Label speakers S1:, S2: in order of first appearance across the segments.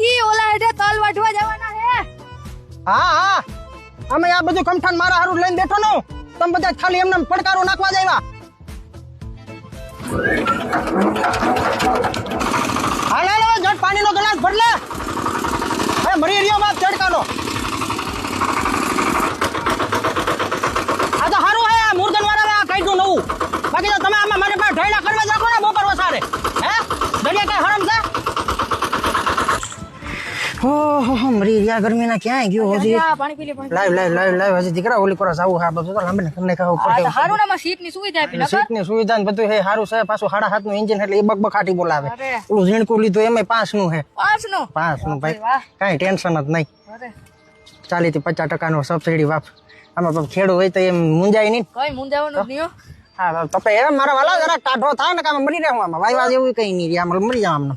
S1: જી ઓલા હેઠે તલ વાઢવા જવાના હે.
S2: હા હા. અમે આ બધું કમઠાન મારા હારું લઈને બેઠો નો તમે બધા ખાલી એમને પડકારો નાખવા જ હાલે લો જટ પાણીનો ગ્લાસ ભરલે હવે મરી રહ્યો બાપ ચડકાનો આ તો સારું હે આ મુર્ગન વાળા આ કાઢ્યું નવું બાકી તો તમે આમાં મારી પાસે ઢળ્યા કરવા જાખો ને બપોર વસારે હે દરિયા કઈ હરમ છે હો હો હો મરી રહ્યા ગરમીના ક્યાંય ગયો હજી?
S1: પાણી પી લે
S2: લાઈવ લાઈવ લાઈવ લાઈવ હજી દીકરા ઓલી આવું હા બધું તો લાંબે તમને કહું પડે.
S1: હારું ને સીટની સુવિધા આપી નકર?
S2: સીટની સુવિધા ને બધું હે સારું છે પાછું હાડા હાથનું એન્જિન એટલે એ બકબકાટી બોલાવે.
S1: અરે.
S2: ઓલું ઝીણકું લીધું એમાં પાંચનું હે.
S1: પાંચ નો
S2: પાંચનું ભાઈ. કાંઈ ટેન્શન જ નહીં. ચાલી થી પચાસ ટકા નો સબસિડી વાપ. આમાં ખેડૂ ખેડૂત હોય તો એમ મુંજાય નહીં.
S1: કઈ મુંજાવાનું નહીં હા.
S2: તો એ મારા વાલા જરા ટાઢો થાય ને કામ મરી રહેવું આમાં. વાય વાય એવું કઈ નહીં આમાં મરી જાવ આમને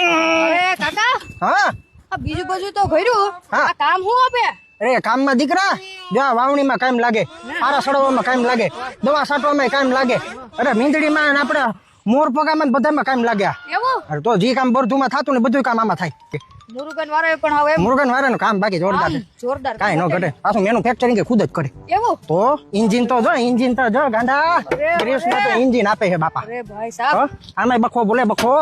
S1: અરે કાકા
S2: હા?
S1: આ બીજું બધું તો
S2: કર્યું
S1: આ કામ હું આપે?
S2: અરે કામમાં દીકરા? જો વાવણીમાં કામ લાગે. આરા સડવામાં કામ લાગે. દવા છાંટવામાં કામ લાગે. અરે મીંદડીમાં આપણે મોર પગામાં બધામાં કામ લાગ્યા.
S1: એવું?
S2: અરે તો જે કામ બરધુમાં થતું ને બધું કામ આમાં થાય.
S1: મુરુગન વાળો પણ હવે
S2: મુરુગન વાળાનું કામ બાકી જોરદાર.
S1: જોરદાર
S2: કાઈ ન ઘટે. પાછું મેન્યુફેક્ચરિંગ ખુદ જ કરે.
S1: એવું?
S2: તો ઇન્જિન તો જો ઇન્જિન તો જો ગાંડા. ગ્રીસમાં તો ઇન્જિન આપે છે બાપા.
S1: અરે ભાઈ સાહેબ.
S2: આમાં બખો બોલે બખો.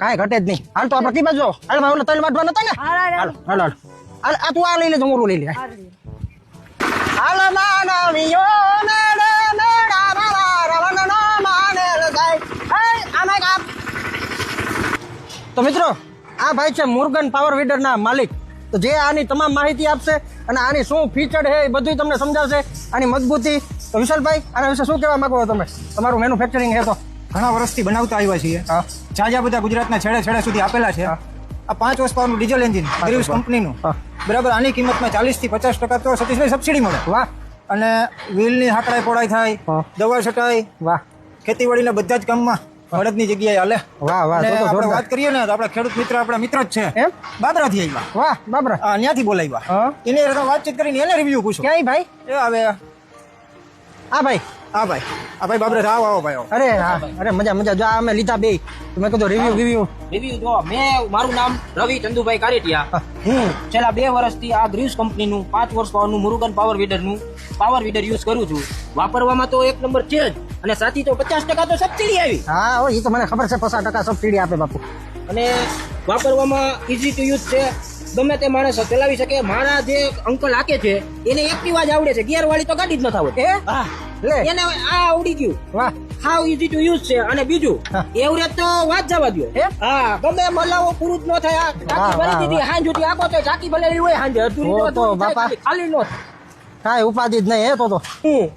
S2: કાંઈ ઘટે જ નહીં. હાલ તો આપણે કઈ બાજુ હાલમાં ઓલા તલ વાટવા નતા ને.
S1: હાલ, હાલ,
S2: હાલ. આ તું આ લઈ લેજો મોરું લઈ લે
S1: હાલ.
S2: કાપ તો મિત્રો આ ભાઈ છે મુર્ગન પાવર વીડરના માલિક. તો જે આની તમામ માહિતી આપશે અને આની શું ફીચર છે એ બધું તમને સમજાવશે. આની મજબૂતી. તો વિશાલભાઈ આના વિશે શું કહેવા માંગો તમે? તમારું મેન્યુફેક્ચરિંગ છે તો.
S3: ઘણા વર્ષથી બનાવતા આવ્યા છીએ.
S2: જ્યાં
S3: જ્યાં બધા ગુજરાતના છેડે છેડે સુધી આપેલા છે. આ પાંચ વર્ષ પાવરનું ડીઝલ એન્જિન ગ્રીવ્સ કંપનીનું બરાબર આની કિંમતમાં ચાલીસથી પચાસ ટકા તો સતીશભાઈ સબસિડી મળે.
S2: વાહ.
S3: અને વ્હીલની હાકડાઈ પોળાઈ થાય. દવા છટાઈ
S2: વાહ.
S3: ખેતીવાડીના બધા જ કામમાં બળદની જગ્યાએ હાલે.
S2: વાહ વાહ તો તો
S3: આપણે વાત કરીએ ને તો આપણા ખેડૂત મિત્ર આપણા મિત્ર જ છે. બાબરાથી આવ્યા.
S2: વાહ બાબરા.
S3: આ ત્યાંથી બોલાવ્યા. એને વાતચીત કરીને એને રિવ્યુ પૂછો.
S2: ક્યાંય ભાઈ?
S3: એ હવે
S2: આ ભાઈ
S3: હા ભાઈ. આ ભાઈ બાબરે આવો આવો ભાઈ
S2: અરે હા. અરે મજા મજા. જો આ અમે લીધા બે. મેં કીધું રિવ્યુ રિવ્યુ
S4: રિવ્યુ જો મેં મારું નામ રવિ ચંદુભાઈ કારેટિયા. હું. છેલ્લા બે વર્ષથી આ ગ્રીવ્સ કંપનીનું પાંચ વર્ષ પાવરનું મુરુગન પાવર વીડરનું પાવર વીડર યુઝ કરું છું. વાપરવામાં તો એક નંબર છે જ. અને સાથી તો પચાસ ટકા તો સબસિડી આવી.
S2: હા એ તો મને ખબર છે પચાસ ટકા સબસિડી આપે બાપુ.
S4: અને વાપરવામાં ઇઝી ટુ યુઝ છે. ગમે તે માણસ ચલાવી શકે મારા જે અંકલ હાકે છે એને એક્ટિવા જ આવડે છે. ગિયર વાળી તો ગાડી જ આવડતી.
S2: એ
S4: એને આ આવડી ગયું.
S2: વાહ.
S4: હાઉ ઇઝી ટુ યુઝ છે. અને બીજું. એવરેજ તો વાત જવા દો? હા? ગમે મલાવો પૂરું જ ન થાય ટાંકી ભરી દીધી હાંજ ઉઠી આખો તો ટાંકી ભરેલી હોય હાંજે અધૂરી
S2: તો બાપા.
S4: ખાલી ન થાય.
S2: ઉપાધિ જ નહીં હે તો તો.
S4: હું?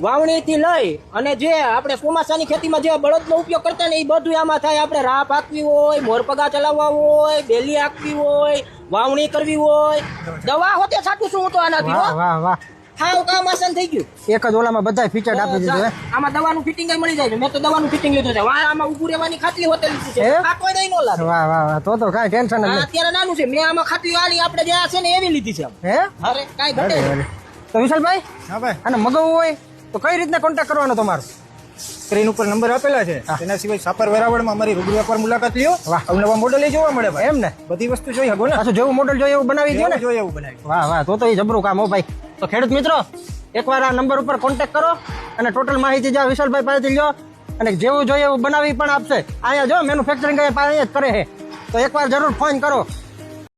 S4: વાવણી થી લઈ અને જે આપણે ચોમાસાની ખેતીમાં જે બળદનો ઉપયોગ કરતા ને એ બધું આમાં થાય. આપણે રાહ પાકવી હોય મોરપગા ચલાવવા હોય બેલી આપવી હોય વાવણી કરવી હોય. દવા હોતે છાટું છું હું તો આનાથી
S2: વાહ
S4: હો.
S2: વાહ. વાહ
S4: હાવ કામ આસાન થઈ ગયું.
S2: એક જ ઓલામાં બધા ફીચર આપી દીધું હે.
S4: આમાં દવાનું ફિટિંગ મળી જાય છે. મેં તો દવાનું ફિટિંગ લીધું છે. વાહ આમાં ઉભું રહેવાની ખાટલી હોતે લીધી છે આ કોઈ નહીં નો લાગે.
S2: વાહ વાહ વાહ. તો તો કાંઈ ટેન્શન નથી.
S4: અત્યારે નાનું છે. મેં આમાં ખાટલી આલી આપણે જે આ છે ને એવી લીધી છે
S2: હે?
S4: અરે કાંઈ ઘટે.
S2: તો વિશાલભાઈ
S3: હા ભાઈ.
S2: અને મગવવું હોય? તો કઈ રીતના કોન્ટેક્ટ કરવાનો તમારો?
S3: સ્ક્રીન ઉપર નંબર આપેલા છે. તેના સિવાય સાપર વેરાવળમાં અમારી રૂબરૂ એકવાર મુલાકાત લ્યો.
S2: વાહ.
S3: અવનવા મોડલ જોવા મળે
S2: એમ ને?
S3: બધી વસ્તુ જોઈ હગો ને.
S2: પાછું જેવું મોડલ જોઈએ એવું બનાવી દો ને.
S3: જોઈએ એવું બનાવી
S2: વાહ વાહ તો તો એ જબરું કામ હો ભાઈ. તો ખેડૂત મિત્રો એકવાર આ નંબર ઉપર કોન્ટેક્ટ કરો અને ટોટલ માહિતી જ્યાં વિશાલભાઈ પાસેથી લ્યો અને જેવું જોઈએ એવું બનાવી પણ આપશે. અહીંયા જો મેન્યુફેક્ચરિંગ અહીંયા જ કરે છે. તો એકવાર જરૂર ફોન કરો.